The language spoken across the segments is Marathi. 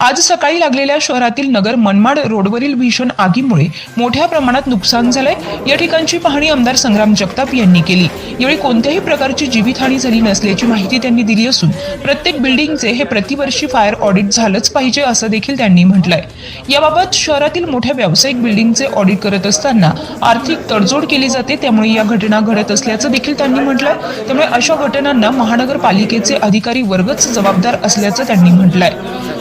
आज सकाळी लागलेल्या शहरातील नगर मनमाड रोडवरील भीषण आगीमुळे मोठ्या प्रमाणात नुकसान झालंय. या ठिकाणची पाहणी आमदार संग्राम जगताप यांनी केली. यावेळी कोणत्याही प्रकारची जीवितहानी झाली नसल्याची माहिती त्यांनी दिली असून प्रत्येक बिल्डिंगचे हे प्रतिवर्षी फायर ऑडिट झालंच पाहिजे असं देखील त्यांनी म्हटलंय. याबाबत शहरातील मोठ्या व्यावसायिक बिल्डिंगचे ऑडिट करत असताना आर्थिक तडजोड केली जाते त्यामुळे या घटना घडत असल्याचं देखील त्यांनी म्हटलंय. त्यामुळे अशा घटनांना महानगरपालिकेचे अधिकारी वर्गच जबाबदार असल्याचं त्यांनी म्हटलंय.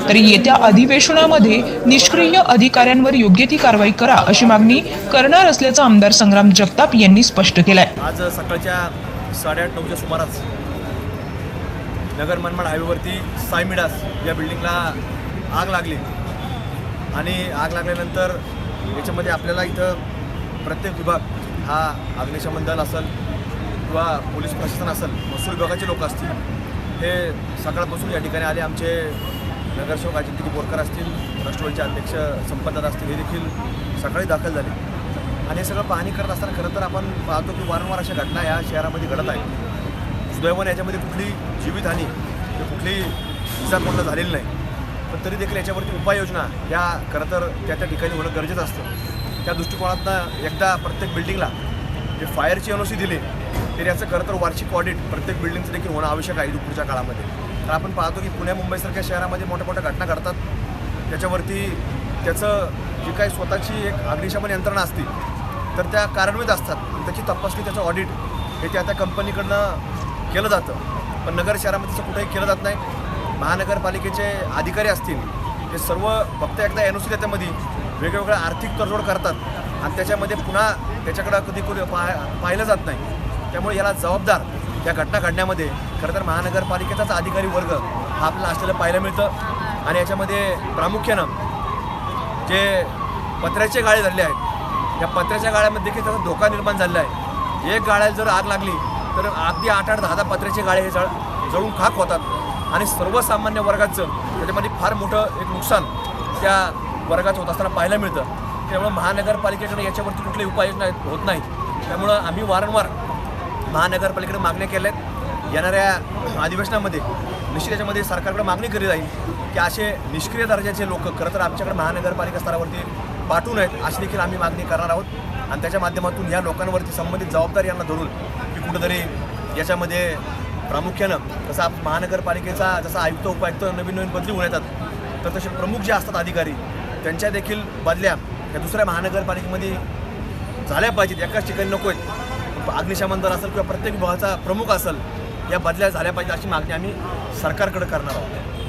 तर येत्या अधिवेशनामध्ये निष्क्रिय अधिकाऱ्यांवर योग्य ती कारवाई करा अशी मागणी करणार असल्याचं आमदार संग्राम जगताप यांनी स्पष्ट केलंय. आज सकाळच्या साडेआठ नऊच्या सुमारास नगर मनमाड हायवेवरती सायमिडास या बिल्डिंगला आग लागली. आणि आग लागल्यानंतर याच्यामध्ये आपल्याला इथं प्रत्येक विभाग हा अग्निशमन दल असेल किंवा पोलीस प्रशासन असेल महसूल विभागाचे लोक असतील हे सकाळपासून या ठिकाणी आले. आमचे नगरसेवक अजिंक्य बोरकर असतील राष्ट्रवादीचे अध्यक्ष संपतदादा असतील हे देखील सकाळी दाखल झाले. आणि हे सगळं पाहणी करत असताना खरं तर आपण पाहतो की वारंवार अशा घटना या शहरामध्ये घडत आहेत. सुदैवाने याच्यामध्ये कुठली जीवितहानी किंवा कुठली इजा कोणाला झालेली नाही. पण तरी देखील याच्यावरती उपाययोजना या खरं तर त्या त्या ठिकाणी होणं गरजेचं असतं. त्या दृष्टिकोनातनं एकदा प्रत्येक बिल्डिंगला जे फायरची एन ओ सी दिली तर याचं खरं तर वार्षिक ऑडिट प्रत्येक बिल्डिंगचं देखील होणं आवश्यक आहे पुढच्या काळामध्ये. तर आपण पाहतो की पुणे मुंबईसारख्या शहरामध्ये मोठ्या मोठ्या घटना घडतात. त्याच्यावरती त्याचं जी काही स्वतःची एक अग्निशमन यंत्रणा असते तर त्या कार्यान्वित असतात. आणि त्याची तपासणी त्याचं ऑडिट हे त्या त्या कंपनीकडनं केलं जातं. पण नगर शहरामध्ये तसं कुठेही केलं जात नाही. महानगरपालिकेचे अधिकारी असतील हे सर्व फक्त एकदा एन ओ सी त्याच्यामध्ये वेगवेगळ्या आर्थिक तडजोड करतात. आणि त्याच्यामध्ये पुन्हा त्याच्याकडं कधी कुठे पाह पाहिलं जात नाही. त्यामुळे याला जबाबदार या घटना घडण्यामध्ये खरं तर महानगरपालिकेचाच अधिकारी वर्ग हा आपल्याला असलेलं पाहायला मिळतं. आणि याच्यामध्ये प्रामुख्यानं जे पत्र्याचे गाळे झाले आहेत या पत्र्याच्या गाळ्यामध्ये देखील त्याचा धोका निर्माण झालेला आहे. एक गाळ्याला जर आग लागली तर अगदी आठ आठ दहा दहा पत्र्याचे गाळे हे जळ जळून खाक होतात. आणि सर्वसामान्य वर्गाचं त्याच्यामध्ये फार मोठं एक नुकसान त्या वर्गाचं होत असताना पाहायला मिळतं. त्यामुळं महानगरपालिकेकडे याच्यावरती कुठलेही उपाययोजना होत नाहीत. त्यामुळं आम्ही वारंवार महानगरपालिकेकडे मागण्या केल्या आहेत येणाऱ्या अधिवेशनामध्ये निश्चित याच्यामध्ये सरकारकडे मागणी केली जाईल की असे निष्क्रिय दर्जाचे लोक खरं तर आमच्याकडे महानगरपालिका स्तरावरती पाठवू नयेत अशी देखील आम्ही मागणी करणार आहोत. आणि त्याच्या माध्यमातून या लोकांवरती संबंधित जबाबदारी यांना धरून की कुठंतरी याच्यामध्ये प्रामुख्यानं जसं आप महानगरपालिकेचा जसा आयुक्त उपायुक्त नवीन नवीन बदली होऊन येतात तर तसे प्रमुख जे असतात अधिकारी त्यांच्या देखील बदल्या या दुसऱ्या महानगरपालिकेमध्ये झाल्या पाहिजेत. एकाच ठिकाणी नको आहेत अग्निशमन दल असेल किंवा प्रत्येक विभागाचा प्रमुख असेल या बदल्या झाल्या पाहिजे अशी मागणी आम्ही सरकारकडे करणार आहोत.